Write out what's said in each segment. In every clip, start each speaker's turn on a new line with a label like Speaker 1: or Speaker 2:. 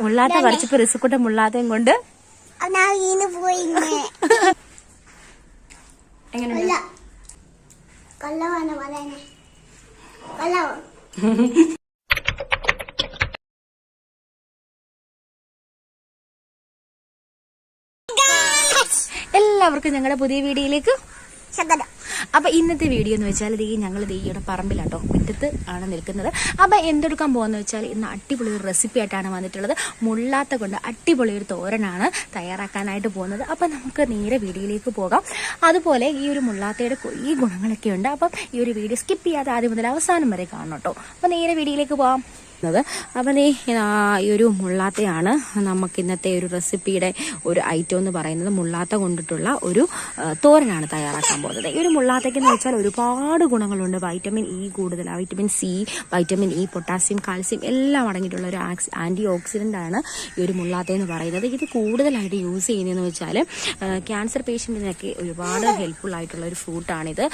Speaker 1: മുള്ളാത്ത പറിച്ചപ്പോ റിസുക്കുട്ട മുള്ളാത്തയും കൊണ്ട്. എങ്ങനെയുണ്ട്? എല്ലാവർക്കും ഞങ്ങളുടെ പുതിയ വീഡിയോയിലേക്ക് അപ്പൊ ഇന്നത്തെ വീഡിയോ എന്ന് വെച്ചാൽ ദീ ഞങ്ങൾ ദീയുടെ പറമ്പിലാട്ടോ മുറ്റത്ത് ആണ് നിൽക്കുന്നത്. അപ്പൊ എന്തെടുക്കാൻ പോകുന്ന വെച്ചാൽ ഇന്ന് അടിപൊളി ഒരു റെസിപ്പി ആയിട്ടാണ് വന്നിട്ടുള്ളത്. മുള്ളാത്ത കൊണ്ട് അടിപൊളി ഒരു തോരനാണ് തയ്യാറാക്കാനായിട്ട് പോകുന്നത്. അപ്പൊ നമുക്ക് നേരെ വീഡിയോയിലേക്ക് പോകാം. അതുപോലെ ഈ ഒരു മുള്ളാത്തയുടെ ഈ ഗുണങ്ങളൊക്കെ ഉണ്ട്. അപ്പം ഈ ഒരു വീഡിയോ സ്കിപ്പ് ചെയ്യാതെ ആദ്യം മുതൽ അവസാനം വരെ കാണണം കേട്ടോ. അപ്പൊ നേരെ വീഡിയോയിലേക്ക് പോകാം അപ്പം ഈ ഒരു മുള്ളാത്തയാണ് നമുക്ക് ഇന്നത്തെ ഒരു റെസിപ്പിയുടെ ഒരു ഐറ്റം എന്ന് പറയുന്നത്. മുള്ളാത്ത കൊണ്ടിട്ടുള്ള ഒരു തോരനാണ് തയ്യാറാക്കാൻ പോകുന്നത്. ഈ ഒരു മുള്ളാത്തയ്ക്ക് എന്ന് വെച്ചാൽ ഒരുപാട് ഗുണങ്ങളുണ്ട്. വൈറ്റമിൻ ഇ കൂടുതൽ vitamin C vitamin E potassium calcium എല്ലാം അടങ്ങിയിട്ടുള്ള ഒരു ആന്റി ഓക്സിഡന്റ് ആണ് ഈ ഒരു മുള്ളാത്ത എന്ന് പറയുന്നത്. ഇത് കൂടുതലായിട്ട് യൂസ് ചെയ്യുന്നതെന്ന് വെച്ചാൽ ക്യാൻസർ പേഷ്യന്റിനൊക്കെ ഒരുപാട് ഹെൽപ്ഫുൾ ആയിട്ടുള്ള ഒരു ഫ്രൂട്ടാണിത്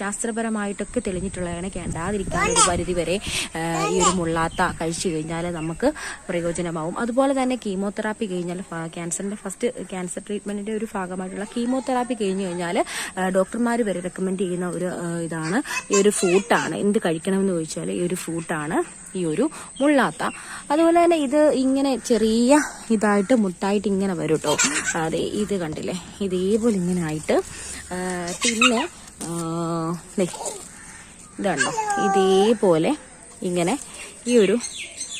Speaker 1: ശാസ്ത്രപരമായിട്ടൊക്കെ തെളിഞ്ഞിട്ടുള്ളതാണ്. കേണ്ടാതിരിക്കാൻ ഒരു പരിധി വരെ ഈ ഒരു മുള്ളാത്ത കഴിച്ചു കഴിഞ്ഞാൽ നമുക്ക് പ്രയോജനമാവും. അതുപോലെ തന്നെ കീമോതെറാപ്പി കഴിഞ്ഞാൽ ക്യാൻസറിന്റെ ഫസ്റ്റ് ക്യാൻസർ ട്രീറ്റ്മെന്റിന്റെ ഒരു ഭാഗമായിട്ടുള്ള കീമോതെറാപ്പി കഴിഞ്ഞു കഴിഞ്ഞാൽ ഡോക്ടർമാർ വരെ റെക്കമെൻഡ് ചെയ്യുന്ന ഒരു ഇതാണ്. ഈ ഒരു ഫ്രൂട്ടാണ്. എന്ത് കഴിക്കണമെന്ന് ചോദിച്ചാൽ ഈ ഒരു ഫ്രൂട്ടാണ്. ഈ ഒരു മുള്ളാത്ത. അതുപോലെ തന്നെ ഇത് ഇങ്ങനെ ചെറിയ ഇതായിട്ട് മുട്ടായിട്ട് ഇങ്ങനെ വരും കേട്ടോ അതെ ഇത് കണ്ടില്ലേ? ഇതേപോലെ ഇങ്ങനെ ആയിട്ട് പിന്നെ ഇതുണ്ടോ ഇതേപോലെ ഇങ്ങനെ ഈ ഒരു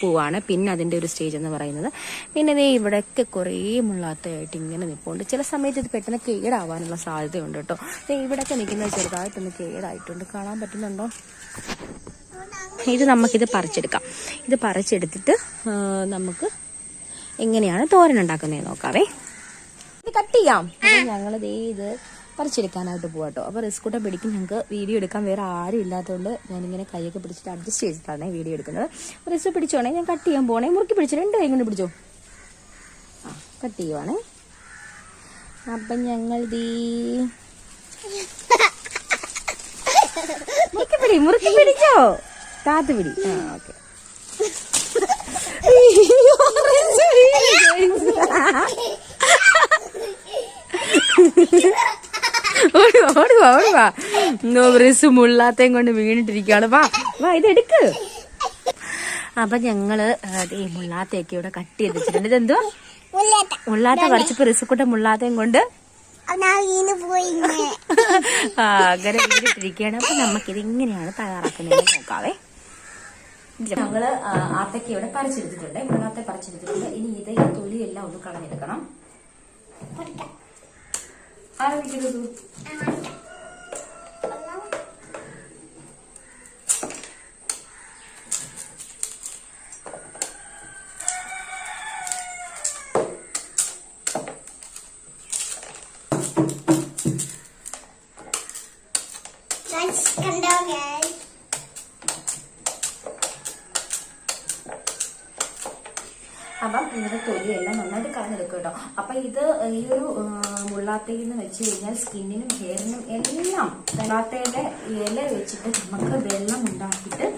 Speaker 1: പൂവാണ്. പിന്നെ അതിന്റെ ഒരു സ്റ്റേജ് എന്ന് പറയുന്നത്. പിന്നെ ഇതേ ഇവിടെയൊക്കെ കുറേ മുള്ളാത്തയായിട്ട് ഇങ്ങനെ നിൽപ്പുണ്ട് ചില സമയത്ത് ഇത് പെട്ടെന്ന് കേടാവാനുള്ള സാധ്യതയുണ്ട് കേട്ടോ. ഇവിടെയൊക്കെ നിൽക്കുന്നത് ചെറുതായിട്ടൊന്ന് കേടായിട്ടുണ്ട്. കാണാൻ പറ്റുന്നുണ്ടോ? ഇത് നമുക്കിത് പറിച്ചെടുക്കാം. ഇത് പറിച്ചെടുത്തിട്ട് നമുക്ക് എങ്ങനെയാണ് തോരൻ ഉണ്ടാക്കുന്നത് നോക്കാവേ. ഇത് കട്ട് ചെയ്യാം. ഞങ്ങൾ ദേ ഇത് പറിച്ചെടുക്കാനായിട്ട് പോവാട്ടോ അപ്പോൾ റിസ്ക് കൂട്ടം പിടിക്കും. ഞങ്ങൾക്ക് വീഡിയോ എടുക്കാൻ വേറെ ആരും ഇല്ലാത്തതുകൊണ്ട് ഞാനിങ്ങനെ കൈയൊക്കെ പിടിച്ചിട്ട് അഡ്ജസ്റ്റ് ചെയ്തിട്ടാണ് വീഡിയോ എടുക്കുന്നത്. അപ്പോൾ റിസ്ക് പിടിച്ചോണേ ഞാൻ കട്ട് ചെയ്യാൻ പോകണേ മുറുക്കി പിടിച്ചു രണ്ട് കൈ കൊണ്ട് പിടിച്ചോ. ആ കട്ട് ചെയ്യുവാണേ. അപ്പം ഞങ്ങൾ ദീ മുറുക്കി പിടി മുറുക്കി പിടിച്ചോ. കാത്തു പിടി. ആ ഓക്കെ. വാ, ഓടി വാ ഓടി വാ മുള്ളാത്തേം കൊണ്ട് വീണിട്ടിരിക്കുകയാണ് വാ വാ ഇതെടുക്ക്. അപ്പൊ ഞങ്ങൾ ഈ മുള്ളാത്തയൊക്കെ ഇവിടെ കട്ട് ചെയ്ത് വെച്ചിട്ടുണ്ട്.
Speaker 2: ഇതെന്തോ
Speaker 1: മുള്ളാത്ത പറിച്ചപ്പോ റിസുക്കുട്ട മുള്ളാത്തയും കൊണ്ട്. അങ്ങനെ വീണിട്ടിരിക്കുകയാണ്. അപ്പൊ നമുക്കിത് ഇങ്ങനെയാണ് തയ്യാറാക്കുന്നത് നോക്കാവേ ഞങ്ങൾ ആ, ആത്തയ്ക്ക ഇവിടെ പറിച്ചെടുത്തിട്ടുണ്ട്. മുള്ളാത്ത പറിച്ചെടുത്തിട്ടുണ്ട്. ഇനി ഇത് തൊലിയെല്ലാം ഒന്ന് കളഞ്ഞെടുക്കണം.
Speaker 2: Ay, bir gidelim.
Speaker 1: അപ്പം ഇതിന്റെ തൊലിയെല്ലാം നന്നായിട്ട് കളഞ്ഞെടുക്കും കേട്ടോ അപ്പൊ ഇത് ഈ ഒരു മുള്ളാത്തയിൽ നിന്ന് വെച്ച് കഴിഞ്ഞാൽ സ്കിന്നിനും ഹെയറിനും എല്ലാം മുള്ളാത്തയുടെ ഇല വെച്ചിട്ട് നമുക്ക് വെള്ളം ഉണ്ടാക്കിയിട്ട്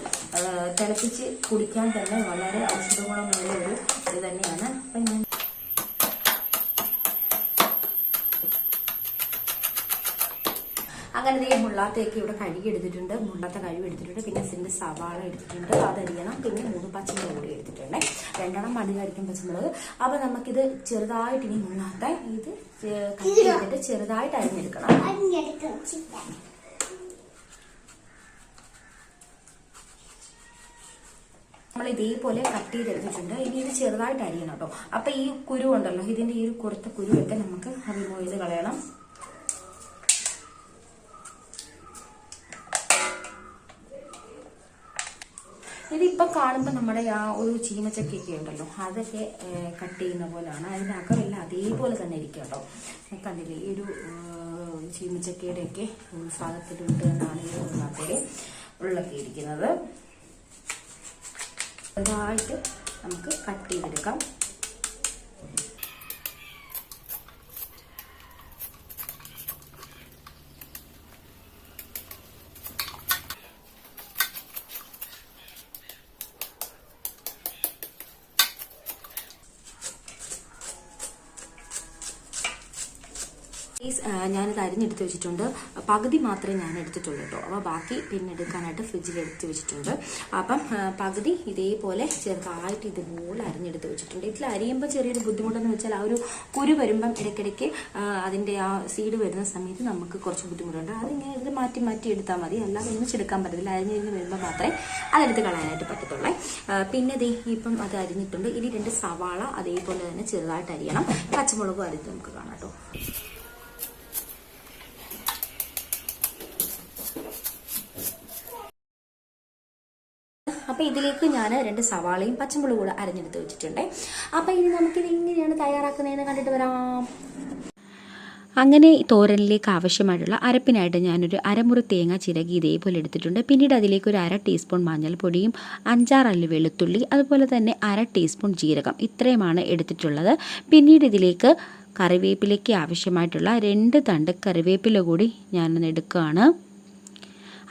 Speaker 1: തിളപ്പിച്ച് കുടിക്കാൻ തന്നെ വളരെ ഔഷധ ഗുണമുള്ള ഒരു ഇത് തന്നെയാണ്. അങ്ങനെ ഈ മുള്ളാത്തയൊക്കെ ഇവിടെ കഴുകി എടുത്തിട്ടുണ്ട്. മുള്ളാത്ത കഴുകി എടുത്തിട്ടുണ്ട്. പിന്നെ ഇതിന്റെ സവാള എടുത്തിട്ടുണ്ട്. അതരിയണം. പിന്നെ മൂന്ന് പച്ചമുളക് കൂടി എടുത്തിട്ടുണ്ട്. രണ്ടെണ്ണം മടിയായിരിക്കും പച്ചമുളക്. അപ്പൊ നമുക്കിത് ചെറുതായിട്ട് ഇനി മുള്ളാത്ത ഇത് കഴിഞ്ഞിട്ട് ചെറുതായിട്ട് അരിഞ്ഞെടുക്കണം.
Speaker 2: അരിഞ്ഞെടുക്കും.
Speaker 1: നമ്മൾ ഇതേപോലെ കട്ട് ചെയ്തെടുത്തിട്ടുണ്ട് ഇനി ഇത് ചെറുതായിട്ട് അരിയണം കേട്ടോ. അപ്പൊ ഈ കുരു ഉണ്ടല്ലോ. ഇതിന്റെ ഈ ഒരു കുറുത്ത കുരുവൊക്കെ നമുക്ക് റിമൂവ് ചെയ്ത് കളയണം. ഇതിപ്പം കാണുമ്പോൾ നമ്മുടെ ആ ഒരു ചീമച്ചക്കയൊക്കെ ഉണ്ടല്ലോ അതൊക്കെ കട്ട് ചെയ്യുന്ന പോലെയാണ് അതിന്റെ അകമെല്ലാം അതേപോലെ തന്നെ ഇരിക്കും കേട്ടോ. കണ്ടില്ലേ ഈ ഒരു ഏഹ്, ചീമച്ചക്കയുടെ ഒക്കെ ഭാഗത്തിലുണ്ട് എന്നാണ് ഈ ഉള്ളാത്തയിൽ ഉള്ളൊക്കെ ഇരിക്കുന്നത്. ചെറുതായിട്ട് നമുക്ക് കട്ട് ചെയ്തെടുക്കാം. ഞാൻ ഞാനിത് അരിഞ്ഞെടുത്ത് വെച്ചിട്ടുണ്ട്. പകുതി മാത്രമേ ഞാൻ എടുത്തിട്ടുള്ളൂ കേട്ടോ അപ്പോൾ ബാക്കി പിന്നെ എടുക്കാനായിട്ട് ഫ്രിഡ്ജിൽ എടുത്ത് വെച്ചിട്ടുണ്ട്. അപ്പം പകുതി ഇതേപോലെ ചെറുതായിട്ട് ഇതുപോലെ അരിഞ്ഞെടുത്ത് വെച്ചിട്ടുണ്ട്. ഇതിൽ അരിയുമ്പോൾ ചെറിയൊരു ബുദ്ധിമുട്ടെന്ന് വെച്ചാൽ ആ ഒരു കുരു വരുമ്പം ഇടയ്ക്കിടയ്ക്ക് അതിന്റെ ആ സീഡ് വരുന്ന സമയത്ത് നമുക്ക് കുറച്ച് ബുദ്ധിമുട്ടുണ്ട്. അതിങ്ങനെ ഇത് മാറ്റി മാറ്റി എടുത്താൽ മതി. അല്ലാതെ ഒന്നിച്ചെടുക്കാൻ പറ്റത്തില്ല. അരിഞ്ഞരിഞ്ഞ് വരുമ്പോൾ മാത്രമേ അതെടുത്ത് കളയാനായിട്ട് പറ്റത്തുള്ളൂ. പിന്നെ ദേ ഇപ്പം അത് അരിഞ്ഞിട്ടുണ്ട്. ഇനി രണ്ട് സവാള അതേപോലെ തന്നെ ചെറുതായിട്ട് അരിയണം. പച്ചമുളകും അരിഞ്ഞ് നമുക്ക് കാണാം കേട്ടോ അപ്പോൾ ഇതിലേക്ക് ഞാൻ രണ്ട് സവാളയും പച്ചമുളകും കൂടെ അരഞ്ഞെടുത്ത് വെച്ചിട്ടുണ്ട്. അപ്പോൾ ഇനി നമുക്കിത് എങ്ങനെയാണ് തയ്യാറാക്കുന്നതെന്ന് കണ്ടിട്ട് വരാം. അങ്ങനെ തോരനിലേക്ക് ആവശ്യമായിട്ടുള്ള അരപ്പിനായിട്ട് ഞാനൊരു അരമുറി തേങ്ങ ചിരകി ഇതേപോലെ എടുത്തിട്ടുണ്ട്. പിന്നീട് അതിലേക്ക് ഒരു അര ടീസ്പൂൺ മഞ്ഞൾപ്പൊടിയും അഞ്ചാറല്ലി വെളുത്തുള്ളി അതുപോലെ തന്നെ അര ടീസ്പൂൺ ജീരകം ഇത്രയുമാണ് എടുത്തിട്ടുള്ളത്. പിന്നീട് ഇതിലേക്ക് കറിവേപ്പിലേക്ക് ആവശ്യമായിട്ടുള്ള രണ്ട് തണ്ട് കറിവേപ്പില കൂടി ഞാനൊന്ന് എടുക്കുകയാണ്.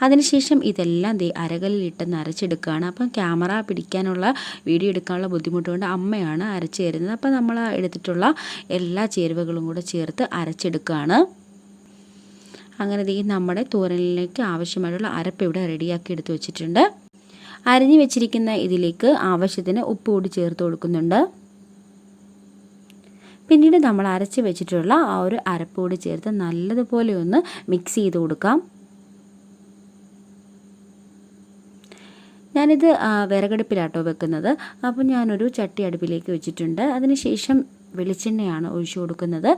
Speaker 1: അതിനുശേഷം ഇതെല്ലാം ദേ അരകല്ലിലിട്ട് നരച്ചെടുക്കുകയാണ്. അപ്പം ക്യാമറ പിടിക്കാനുള്ള വീഡിയോ എടുക്കാനുള്ള ബുദ്ധിമുട്ട് കൊണ്ട് അമ്മയാണ് അരച്ച് തരുന്നത്. അപ്പം നമ്മൾ എടുത്തിട്ടുള്ള എല്ലാ ചേരുവകളും കൂടെ ചേർത്ത് അരച്ചെടുക്കുകയാണ്. അങ്ങനെ ദേ നമ്മുടെ തോരനിലേക്ക് ആവശ്യമായിട്ടുള്ള അരപ്പ് ഇവിടെ റെഡിയാക്കി എടുത്ത് വെച്ചിട്ടുണ്ട്. അരിഞ്ഞു വെച്ചിരിക്കുന്ന ഇതിലേക്ക് ആവശ്യത്തിന് ഉപ്പ് കൂടി ചേർത്ത് കൊടുക്കുന്നുണ്ട്. പിന്നീട് നമ്മൾ അരച്ച് വെച്ചിട്ടുള്ള ആ ഒരു അരപ്പ് കൂടി ചേർത്ത് നല്ലതുപോലെ ഒന്ന് മിക്സ് ചെയ്ത് കൊടുക്കാം. ഞാനിത് വിറകടുപ്പിലാട്ടോ വെക്കുന്നത്. അപ്പോൾ ഞാനൊരു ചട്ടി അടുപ്പിലേക്ക് വെച്ചിട്ടുണ്ട്. അതിനുശേഷം വെളിച്ചെണ്ണയാണ് ഒഴിച്ചു കൊടുക്കുന്നത്.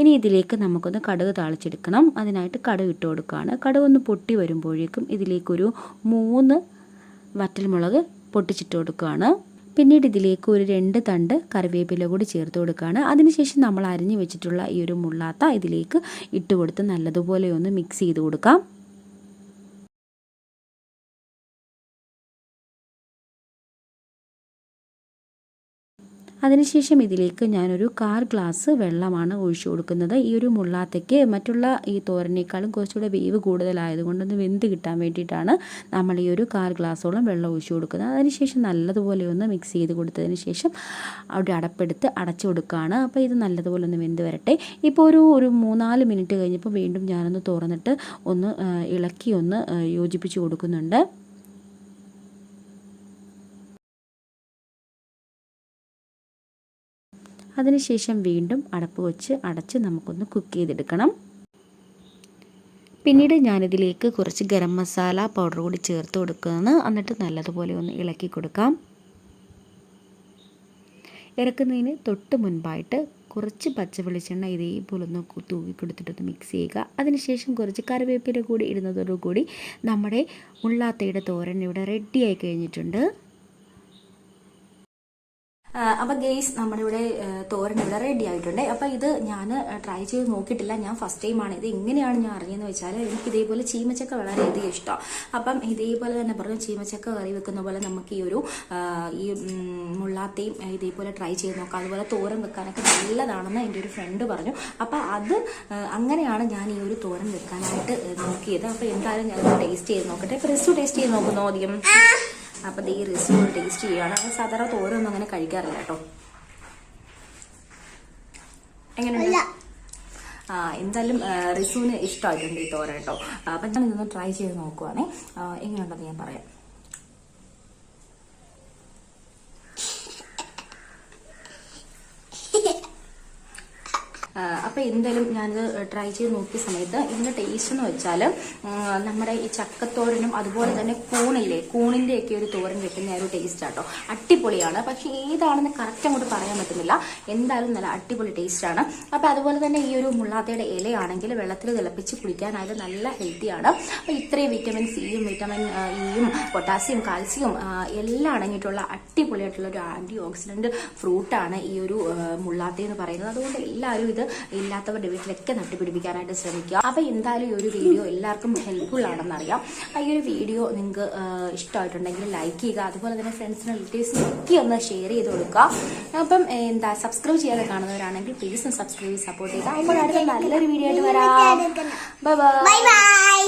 Speaker 1: ഇനി ഇതിലേക്ക് നമുക്കൊന്ന് കടുക് താളിച്ചെടുക്കണം. അതിനായിട്ട് കടുക് ഇട്ട് കൊടുക്കുകയാണ് കടുക് ഒന്ന് പൊട്ടി വരുമ്പോഴേക്കും ഇതിലേക്കൊരു മൂന്ന് വറ്റൽമുളക് പൊട്ടിച്ചിട്ട് കൊടുക്കുകയാണ് പിന്നീട് ഇതിലേക്ക് ഒരു രണ്ട് തണ്ട് കറിവേപ്പില കൂടി ചേർത്ത് കൊടുക്കുകയാണ് അതിനുശേഷം നമ്മൾ അരിഞ്ഞു വെച്ചിട്ടുള്ള ഈ ഒരു മുള്ളാത്ത ഇതിലേക്ക് ഇട്ട് കൊടുത്ത് നല്ലതുപോലെ ഒന്ന് മിക്സ് ചെയ്ത് കൊടുക്കാം. അതിനുശേഷം ഇതിലേക്ക് ഞാനൊരു കാർ ഗ്ലാസ് വെള്ളമാണ് ഒഴിച്ചു കൊടുക്കുന്നത്. ഈ ഒരു മുള്ളാത്തയ്ക്ക് മറ്റുള്ള ഈ തോരനേക്കാളും കുറച്ചുകൂടെ വേവ് കൂടുതലായതുകൊണ്ടൊന്ന് വെന്ത് കിട്ടാൻ വേണ്ടിയിട്ടാണ് നമ്മൾ ഈ ഒരു കാർ ഗ്ലാസ്സോളം വെള്ളം ഒഴിച്ചു കൊടുക്കുന്നത്. അതിനുശേഷം നല്ലതുപോലെ ഒന്ന് മിക്സ് ചെയ്ത് കൊടുത്തതിന് ശേഷം അവിടെ അടപ്പെടുത്ത് അടച്ചു കൊടുക്കുകയാണ്. അപ്പോൾ ഇത് നല്ലതുപോലെ ഒന്ന് വെന്ത് വരട്ടെ. ഇപ്പോൾ ഒരു ഒരു മൂന്നാൽ മിനിറ്റ് കഴിഞ്ഞപ്പോൾ വീണ്ടും ഞാനൊന്ന് തുറന്നിട്ട് ഒന്ന് ഇളക്കി ഒന്ന് യോജിപ്പിച്ച് കൊടുക്കുന്നുണ്ട്. അതിനുശേഷം വീണ്ടും അടപ്പ് വെച്ച് അടച്ച് നമുക്കൊന്ന് കുക്ക് ചെയ്തെടുക്കണം. പിന്നീട് ഞാനിതിലേക്ക് കുറച്ച് ഗരം മസാല പൗഡർ കൂടി ചേർത്ത് കൊടുക്കുകയാണ്. എന്നിട്ട് നല്ലതുപോലെ ഒന്ന് ഇളക്കി കൊടുക്കാം. ഇറക്കുന്നതിന് തൊട്ട് മുൻപായിട്ട് കുറച്ച് പച്ച വെളിച്ചെണ്ണ ഇതേപോലെ ഒന്ന് തൂക്കി കൊടുത്തിട്ടൊന്ന് മിക്സ് ചെയ്യുക. അതിനുശേഷം കുറച്ച് കറിവേപ്പില കൂടി ഇടുന്നതോടുകൂടി നമ്മുടെ ഉള്ളാത്തയുടെ തോരൻ ഇവിടെ റെഡിയായി കഴിഞ്ഞിട്ടുണ്ട്. അപ്പോൾ ഗെയ്സ് നമ്മുടെ ഇവിടെ തോരൻ ഇവിടെ റെഡി ആയിട്ടുണ്ട്. അപ്പോൾ ഇത് ഞാൻ ട്രൈ ചെയ്ത് നോക്കിയിട്ടില്ല. ഞാൻ ഫസ്റ്റ് ടൈമാണ് ഇത് എങ്ങനെയാണ് ഞാൻ അറിഞ്ഞതെന്ന് വെച്ചാൽ എനിക്ക് ഇതേപോലെ ചീമച്ചക്ക വളരെയധികം ഇഷ്ടമാണ് അപ്പം ഇതേപോലെ തന്നെ പറഞ്ഞു ചീമച്ചക്ക കറി വെക്കുന്ന പോലെ നമുക്ക് ഈ ഒരു ഈ മുള്ളാത്തയും ഇതേപോലെ ട്രൈ ചെയ്ത് നോക്കാം. അതുപോലെ തോരൻ വെക്കാനൊക്കെ നല്ലതാണെന്ന് എന്റെ ഒരു ഫ്രണ്ട് പറഞ്ഞു. അപ്പോൾ അത് അങ്ങനെയാണ് ഞാൻ ഈ ഒരു തോരൻ വെക്കാനായിട്ട് നോക്കിയത്. അപ്പോൾ എന്തായാലും ഞാൻ ടേസ്റ്റ് ചെയ്ത് നോക്കട്ടെ. റിസു ടേസ്റ്റ് ചെയ്ത് നോക്കുന്നു ആദ്യം? അപ്പം ഈ റിസ്ക് ടേസ്റ്റ് ചെയ്യുകയാണ് അപ്പോൾ സാധാരണ തോരൊന്നും അങ്ങനെ കഴിക്കാറില്ല കേട്ടോ. എങ്ങനെയുണ്ട്? ആ എന്തായാലും റിസുവിന് ഇഷ്ടമായിട്ടുണ്ട് ഈ തോര കേട്ടോ. അപ്പം ഞാൻ ഇതൊന്ന് ട്രൈ ചെയ്ത് നോക്കുവാണേ. എങ്ങനെയുണ്ടെന്ന് ഞാൻ പറയാം ആ, അപ്പോൾ എന്തായാലും ഞാനിത് ട്രൈ ചെയ്ത് നോക്കിയ സമയത്ത് ഇതിന്റെ ടേസ്റ്റ് എന്ന് വെച്ചാൽ നമ്മുടെ ഈ ചക്കത്തോരനും അതുപോലെ തന്നെ കൂണില്ലേ കൂണിന്റെയൊക്കെ ഒരു തോരൻ വെക്കുന്ന ഒരു ടേസ്റ്റ് ആട്ടോ. അടിപൊളിയാണ്. പക്ഷേ ഏതാണെന്ന് കറക്റ്റ് അങ്ങോട്ട് പറയാൻ പറ്റുന്നില്ല. എന്തായാലും നല്ല അടിപൊളി ആണ്. അപ്പോൾ അതുപോലെ തന്നെ ഈ ഒരു മുള്ളാത്തയുടെ ഇലയാണെങ്കിൽ വെള്ളത്തിൽ തിളപ്പിച്ച് കുടിക്കാനായിട്ട് നല്ല ഹെൽത്തിയാണ് അപ്പോൾ ഇത്രയും വിറ്റമിൻ സിയും വിറ്റമിൻ ഇയും പൊട്ടാസ്യം കാൽസ്യം എല്ലാം അടങ്ങിയിട്ടുള്ള അടിപൊളിയായിട്ടുള്ള ഒരു ആന്റി ഓക്സിഡന്റ് ഫ്രൂട്ടാണ് ഈ ഒരു മുള്ളാത്ത എന്ന് പറയുന്നത്. അതുകൊണ്ട് എല്ലാവരും ഇത് ഇല്ലാത്തവരുടെ വീട്ടിലൊക്കെ നട്ടുപിടിപ്പിക്കാനായിട്ട് ശ്രമിക്കുക. അപ്പോൾ എന്തായാലും ഈ ഒരു വീഡിയോ എല്ലാവർക്കും ഹെൽപ്ഫുൾ ആണെന്നറിയാം ഈ ഒരു വീഡിയോ നിങ്ങൾക്ക് ഇഷ്ടമായിട്ടുണ്ടെങ്കിൽ ലൈക്ക് ചെയ്യുക അതുപോലെ തന്നെ ഫ്രണ്ട്സിനും റിലേറ്റീവ്സിനും ഒക്കെ ഒന്ന് ഷെയർ ചെയ്ത് കൊടുക്കുക. അപ്പം എന്താ സബ്സ്ക്രൈബ് ചെയ്യാതെ കാണുന്നവരാണെങ്കിൽ പ്ലീസ് ഒന്ന് സബ്സ്ക്രൈബ് ചെയ്ത് സപ്പോർട്ട് ചെയ്യുക. അപ്പോൾ അടുത്ത നല്ലൊരു വീഡിയോ ആയിട്ട് വരാം.
Speaker 2: Bye bye